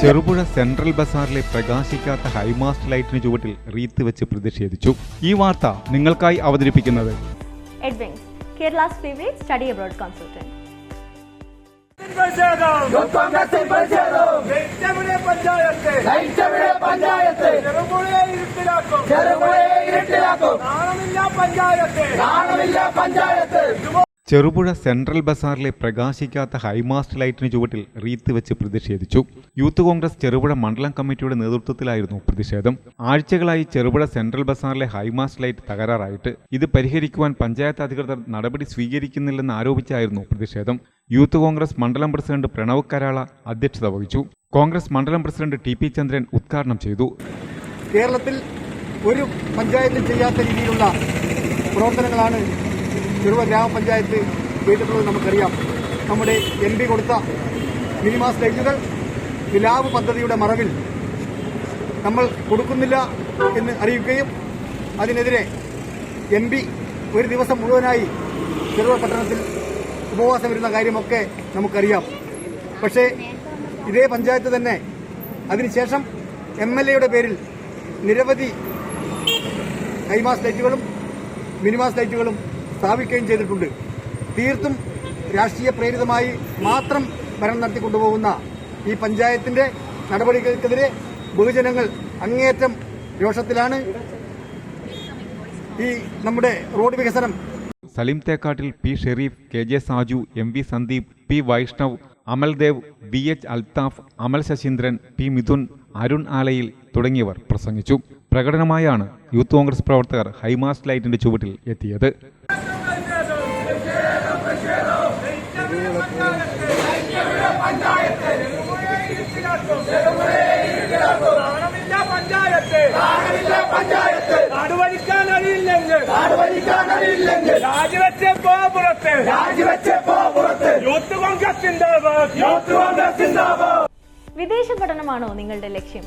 Cherupuzha central ബസാറിലെ പ്രകാശിക്കാത്ത high mast ലൈറ്റിന് ചുവട്ടിൽ റീത്ത് വെച്ച് പ്രതിഷേധിച്ചു. ഈ വാർത്ത നിങ്ങൾക്കായി അവതരിപ്പിക്കുന്നത്. കോൺഗ്രസിൽ പ്രതിഷേധവും ജയിച്ചവിടെ പഞ്ചായത്ത്. പഞ്ചായത്ത്. ചെറുപുഴ സെൻട്രൽ ബസാറിലെ പ്രകാശിക്കാത്ത ഹൈമാസ്റ്റ് ലൈറ്റിന് ചുവട്ടിൽ റീത്ത് വെച്ച് പ്രതിഷേധിച്ചു. യൂത്ത് കോൺഗ്രസ് ചെറുപുഴ മണ്ഡലം കമ്മിറ്റിയുടെ നേതൃത്വത്തിലായിരുന്നു പ്രതിഷേധം. ആഴ്ചകളായി ചെറുപുഴ സെൻട്രൽ ബസാറിലെ ഹൈമാസ്റ്റ് ലൈറ്റ് തകരാറായിട്ട്. ഇത് പരിഹരിക്കുവാൻ പഞ്ചായത്ത് അധികൃതർ നടപടി സ്വീകരിക്കുന്നില്ലെന്ന് ആരോപിച്ചായിരുന്നു പ്രതിഷേധം. യൂത്ത് കോൺഗ്രസ് മണ്ഡലം പ്രസിഡന്റ് പ്രണവ് കരാള അധ്യക്ഷത വഹിച്ചു. കോൺഗ്രസ് മണ്ഡലം പ്രസിഡന്റ് ടി പി ചന്ദ്രൻ ഉദ്ഘാടനം ചെയ്തു. കേരളത്തിൽ ഒരു പഞ്ചായത്തിൽ ചെയ്യാത്ത രീതിയിലുള്ള പ്രവർത്തനങ്ങളാണ് ചെറുവ ഗ്രാമപഞ്ചായത്ത് ചെയ്തിട്ടുള്ളത് നമുക്കറിയാം. നമ്മുടെ എം പി കൊടുത്ത മിനിമാസ് സ്റ്റേജുകൾ നിലാവ് പദ്ധതിയുടെ മറവിൽ നമ്മൾ കൊടുക്കുന്നില്ല എന്ന് അറിയിക്കുകയും അതിനെതിരെ എം പി ഒരു ദിവസം മുഴുവനായി ചെറുവ പട്ടണത്തിൽ ഉപവാസം വരുന്ന കാര്യമൊക്കെ നമുക്കറിയാം. പക്ഷേ ഇതേ പഞ്ചായത്ത് തന്നെ അതിനുശേഷം എം എൽ എയുടെ പേരിൽ നിരവധി ഹൈമാസ് ലൈറ്റുകളും മിനിമാസ് ലൈറ്റുകളും സ്ഥാപിക്കുകയും ചെയ്തിട്ടുണ്ട്. തീർത്തും രാഷ്ട്രീയ പ്രേരിതമായി മാത്രം ഭരണം നടത്തിക്കൊണ്ടുപോകുന്ന ഈ പഞ്ചായത്തിന്റെ നടപടികൾക്കെതിരെ ബഹുജനങ്ങൾ അങ്ങേയറ്റം രോഷത്തിലാണ്. ഈ നമ്മുടെ റോഡ് വികസനം. Saleem Thekkattil P Shareef K J Saju M V Sandeep P Vaishnav Amaldev B H Althaf Amal Sasheendran P Mithun Arun Alayil തുടങ്ങിയവർ പ്രസംഗിച്ചു. പ്രകടനമായാണ് യൂത്ത് കോൺഗ്രസ് പ്രവർത്തകർ ഹൈമാസ് ലൈറ്റിന്റെ ചുവട്ടിൽ എത്തിയത്. നാണമില്ല പഞ്ചായത്ത് നാണമില്ല പഞ്ചായത്ത് നാടുവലിക്കാൻ അറിയില്ലെങ്കിൽ നാട് ഭരിക്കാൻ അറിയില്ലെങ്കിൽ രാജിവെച്ച് പോ പുറത്ത് രാജിവെച്ച് പോ പുറത്ത് യൂത്ത് കോൺഗ്രസിന്റെ യൂത്ത് കോൺഗ്രസ് വിദേശ പഠനമാണോ നിങ്ങളുടെ ലക്ഷ്യം?